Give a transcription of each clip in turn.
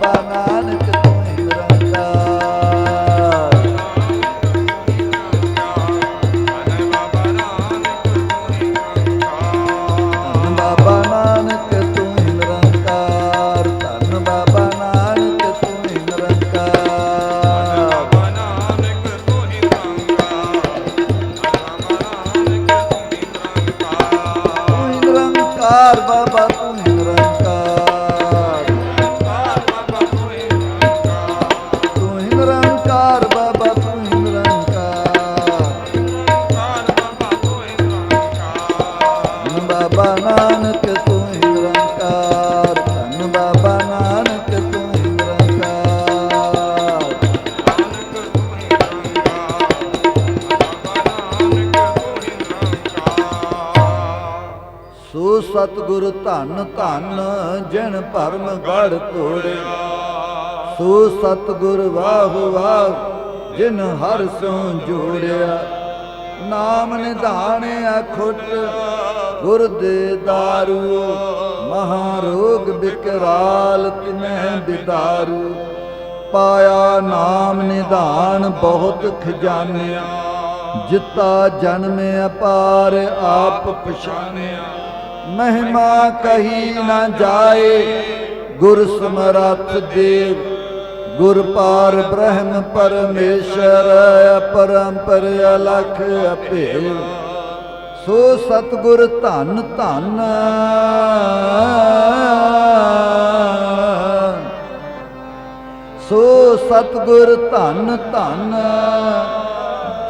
ਬਾਬਾ ਸਤਿਗੁਰ ਧਨ ਧਨ ਜਿਨ ਭਰਮ ਗੜ ਤੋੜਿਆ ਸੋ ਸਤਿਗੁਰ ਵਾਹ ਵਾਹ ਜਿਨ ਹਰ ਸੋ ਜੋੜਿਆ। ਨਾਮ ਨਿਧਾਨਿਆ ਖੁੱਟ ਗੁਰ ਦੇ ਦਾਰੂ ਮਹਾ ਰੋਗ ਬਿਕਰਾਲ ਤਿਨਹਿ ਬਿਦਾਰੂ। ਪਾਇਆ ਨਾਮ ਨਿਧਾਨ ਬਹੁਤ ਖਜ਼ਾਨਿਆ। ਜਿਤਾ ਜਨਮ ਅਪਾਰ ਆਪ ਪਛਾਨਿਆ। ਮਹਿਮਾ ਕਹੀ ਨਾ ਜਾਏ, ਗੁਰ ਸਮਰੱਥ ਦੇਵ। ਗੁਰ ਪਾਰ ਬ੍ਰਹਮ ਪਰਮੇਸ਼ਰ, ਅਪਰੰਪਰ ਅਲਖ ਅਭੇਵ ਸੋ ਸਤਗੁਰ ਧੰਨ ਧੰਨ। ਸੋ ਸਤਗੁਰ ਧੰਨ ਧੰਨ।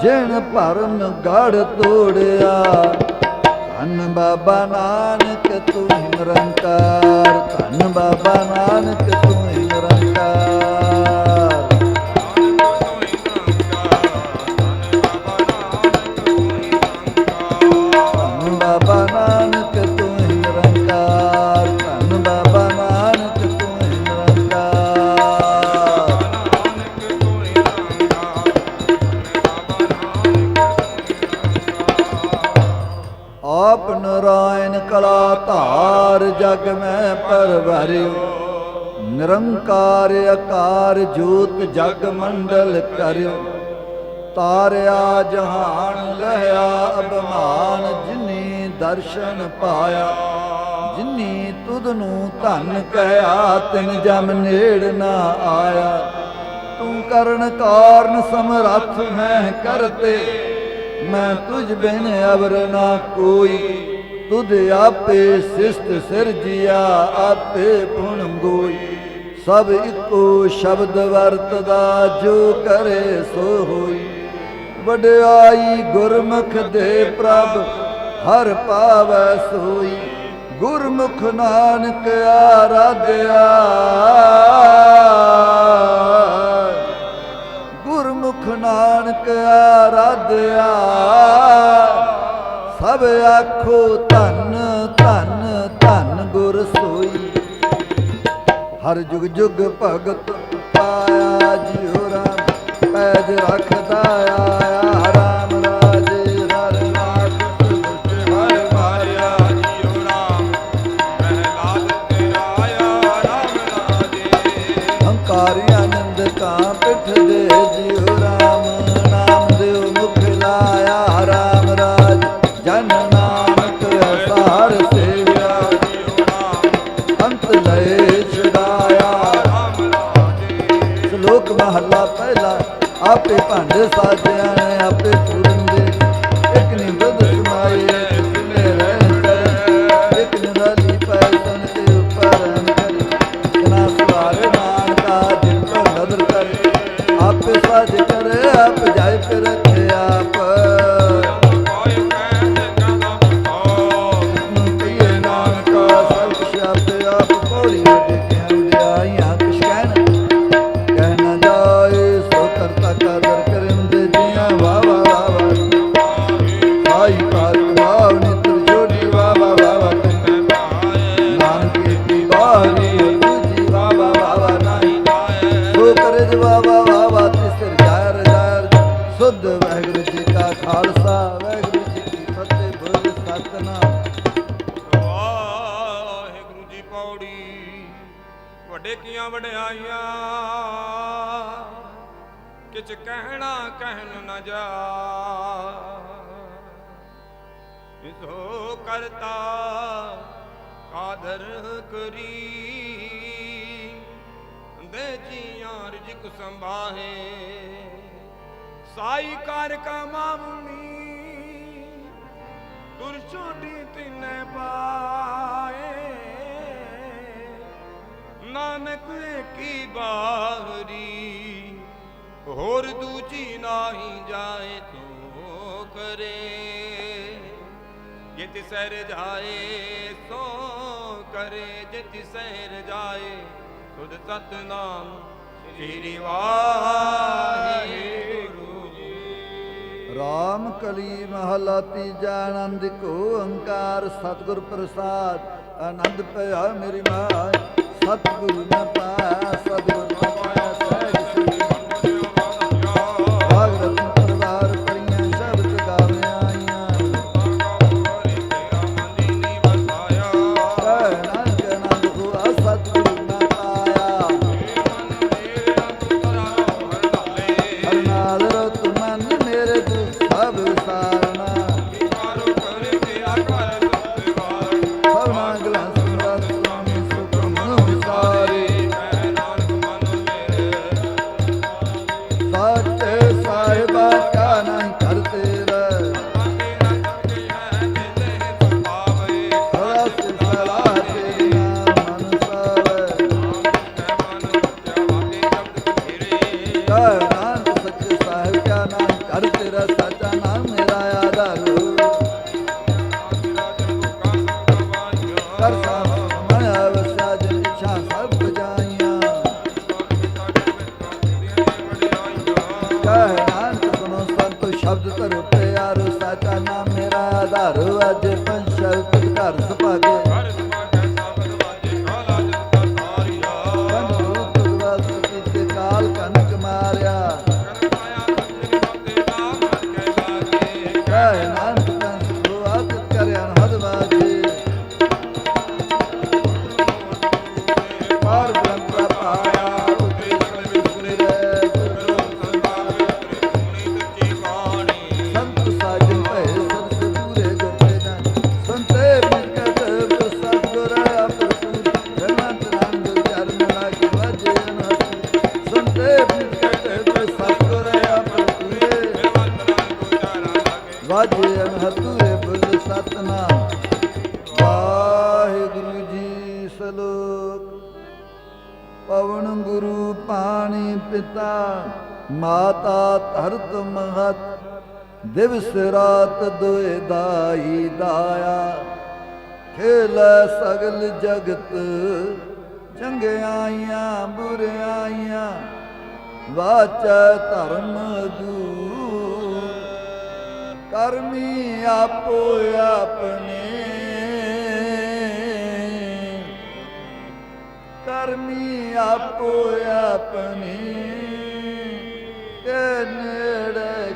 ਜਿਨ ਭਰਮ ਗੜ ਤੋੜਿਆ ਧੰਨ ਬਾਬਾ ਨਾਨਕ ਤੂੰ ਹੀ ਨਿਰੰਕਾਰ। ਧੰਨ ਬਾਬਾ ਨਾਨਕ ਤੂੰ ਹੀ ਨਿਰੰਕਾਰ। ਨਿਰੰਕਾਰ ਅਕਾਰ ਜੋਤ ਜਗ ਮੰਡਲ ਕਰਿਓ। ਤਾਰਿਆ ਜਹਾਨ ਲਹਿਆ ਅਭਮਾਨ, ਜਿਨੀ ਦਰਸ਼ਨ ਪਾਇਆ, ਜਿਨੀ ਤੁਧ ਨੂੰ ਧਨ ਕਹਿਆ, ਤਿਨ ਜਮ ਨੇੜ ਨਾ ਆਇਆ। ਤੂੰ ਕਰਨ ਕਾਰਨ ਸਮਰੱਥ ਮੈਂ ਕਰਤੇ, ਮੈਂ ਤੁਝ ਬਿਨ ਅਵਰ ਨਾ ਕੋਈ। ਤੁਧ ਆਪੇ ਸਿਸਤ ਸਿਰਜਿਆ, ਆਪੇ ਪੁਣ ਗੋਇ ਸਭ ਇੱਕੋ ਸ਼ਬਦ ਵਰਤਦਾ, ਜੋ ਕਰੇ ਸੋ ਹੋਈ। ਵਡਿਆਈ ਗੁਰਮੁਖ ਦੇ ਪ੍ਰਭ, ਹਰ ਪਾਵੈ ਸੋਈ। ਗੁਰਮੁਖ ਨਾਨਕ ਆਰਾਧਿਆ। ਗੁਰਮੁਖ ਨਾਨਕ ਆਰਾਧਿਆ। ਸਭ ਆਖੋ ਧੰਨ ਧੰਨ ਧੰਨ ਹਰ ਜੁਗ ਜੁਗ ਭਗਤ ਪਾਇਆ ਜਿਉ ਰਾਮ, ਪੈਜ ਰੱਖਦਾ ਆਇਆ ਰਾਮ ਰਾਜੇ, ਹਰ ਨਾਥ ਸੁਖ ਹਰ ਮਾਰਿਆ ਹੰਕਾਰੀ ਆਨੰਦ ਕਾਂ ਪਿਠ ਦੇ ਜਿਉ i don't Bye. ਵਡਿਆਈਆਂ, ਕਿਛ ਕਹਿਣਾ ਕਹਿਨ ਨ ਜਾ। ਇਸੋ ਕਰਤਾ ਕਾਦਰ ਕਰੀ, ਦੇ ਜੀਆਂ ਰਿਜਕ ਸੰਭਾਹੇ। ਸਾਈ ਕਰ ਕਮਾਵਣੀ ਦੁਰ ਛੋਟੀ ਤਿਨੈ ਪਾਏ ਨਾਨਕ ਕੀ ਬਾਹਰੀ, ਹੋਰ ਦੂਜੀ ਨਾਹੀ ਜਾਏ ਤੋ ਕਰੇ। ਜਿਤ ਸਹਿਰ ਜਾਏ ਸੋ ਕਰੇ, ਜਿਤ ਸਹਿਰ ਜਾਏ ਤੁਧ ਸਤਨਾਮ ਸ੍ਰੀ ਵਾਹਿਗੁਰੂ ਜੀ। ਰਾਮ ਕਲੀ ਮਹਲਾ ਤੀਜਾ ਆਨੰਦ ਕੋ ਓੰਕਾਰ, ਸਤਿਗੁਰ ਪ੍ਰਸਾਦ, ਆਨੰਦ ਪਿਆ ਮੇਰੀ ਮਾਂ। ਸਤਿਗੁਰੂ ਨੇ ਪਾਇਆ ਸਤਿਗੁਰ ਸ਼ਬਦ ਧਰੋ ਪਿਆਰੋ ਸਾਚਾ ਵਾਜੇ ਅਨਹਤੁਰੇ ਬੁੱਲ ਸਤਨਾਮ। ਵਾਹਿਗੁਰੂ ਜੀ ਸਲੋਕ। ਪਵਨ ਗੁਰੂ ਪਾਣੀ ਪਿਤਾ, ਮਾਤਾ ਧਰਤ ਮਹਤ। ਦਿਵਸ ਰਾਤ ਦੋਇ ਦਾਈ ਦਾਇਆ। ਖੇਲ ਸਗਲ ਜਗਤ, ਚੰਗਿਆਈਆਂ ਬੁਰਿਆਈਆਂ। ਵਾਚ ਧਰਮ ਦੂਰ ਕਰਮੀ ਆਪੋ ਆਪਣੇ। ਕਰਮੀ ਆਪੋ ਆਪਣੇ। ਕੇ ਨੇੜੇ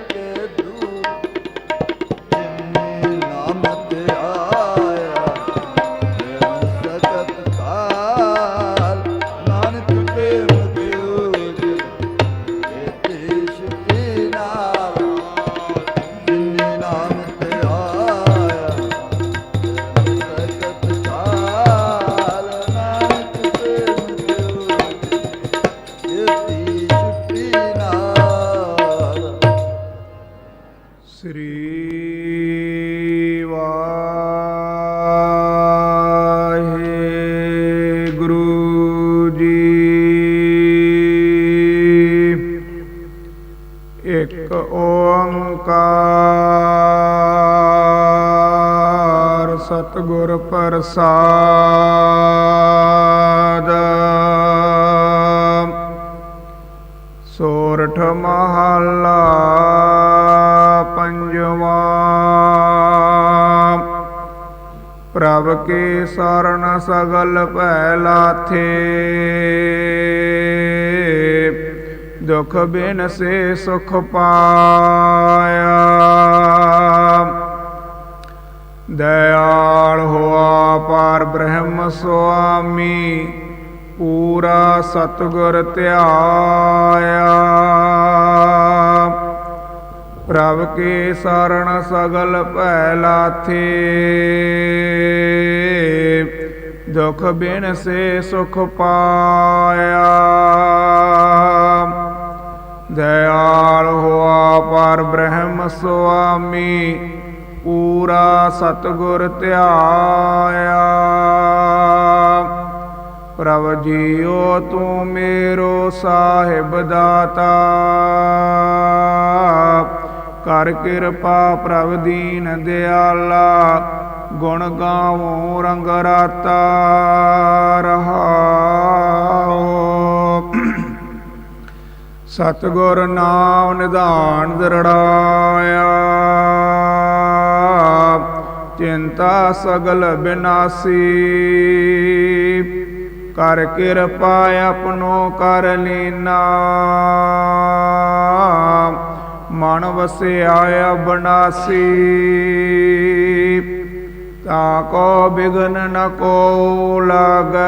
ਸ੍ਰੀ ਵਾਹਿਗੁਰੂ ਜੀ। ਇੱਕ ਓੰਕਾਰ ਸਤਿਗੁਰ ਪ੍ਰਸਾਦ। ਸੋਰਠ ਮਹੱਲਾ ਪੰਜਵਾ ਪ੍ਰਭ ਕੀ ਸਰਣ ਸਗਲ ਭੈ ਲਾਥੇ ਦੁਖ ਬਿਨ ਸੇ ਸੁਖ ਪਾਇਆ ਦਇਆਲ ਹੋਆ ਪਾਰ ਬ੍ਰਹਮ ਸੁਆਮੀ ਪੂਰਾ ਸਤਿਗੁਰ ਧਿਆਇਆ ਪ੍ਰਭ ਕੇ ਸਰਣ ਸਗਲ ਭੈ ਲਾਥੇ ਦੁਖ ਬਿਨ ਸੇ ਸੁਖ ਪਾਇਆ। ਦਇਆਲ ਹੋਆ ਪਰ ਬ੍ਰਹਮ ਸੁਆਮੀ, ਪੂਰਾ ਸਤਿਗੁਰ ਧਿਆਇਆ। ਪ੍ਰਭ ਜੀਓ ਤੂੰ ਮੇਰੋ ਸਾਹਿਬ ਦਾਤਾ। ਕਰ ਕਿਰਪਾ ਪ੍ਰਭ ਦੀਨ ਦਿਆਲਾ, ਗੁਣ ਗਾਵੋ ਰੰਗ ਰਾਤਾ ਰਹਾਓ। ਸਤਿਗੁਰ ਨਾਮ ਨਿਧਾਨ ਦਰੜਾਇਆ, ਚਿੰਤਾ ਸਗਲ ਬਿਨਾਸੀ। ਕਰ ਕਿਰਪਾ ਆਪਣੋ ਕਰ ਲੀਨਾ ਮਨ ਵਸਿਆ ਅਬਨਾਸੀ ਤਾ ਕੋ ਬਿਗਨ ਨ ਕੋ ਲਾਗੈ।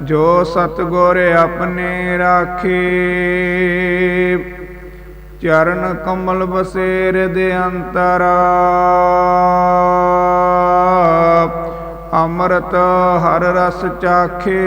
ਜੋ ਸਤਗੁਰ ਆਪਣੇ ਰਾਖੇ। ਚਰਨ ਕਮਲ ਬਸੇ ਦੇ ਅੰਤਰ। ਅੰਮ੍ਰਿਤ ਹਰ ਰਸ ਚਾਖੇ।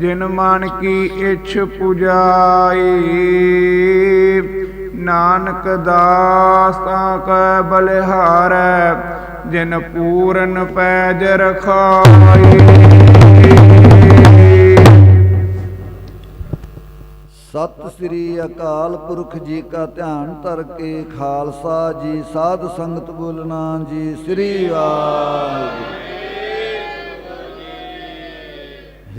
ਜਿਨ ਮਨ ਕੀ ਇਛ ਪੁਜਾਈ, ਨਾਨਕ ਦਾਸ ਤਾਂ ਕੈ ਬਲਿਹਾਰੈ, ਜਿਨ ਪੂਰਨ ਪੈਜ ਰਖਾਈ। ਸਤਿ ਸ੍ਰੀ ਅਕਾਲ ਪੁਰਖ ਜੀ ਕਾ ਧਿਆਨ ਧਰ ਕੇ ਖਾਲਸਾ ਜੀ, ਸਾਧ ਸੰਗਤ ਬੋਲਣਾ ਜੀ, ਸ੍ਰੀ ਵਾਹਿਗੁਰੂ।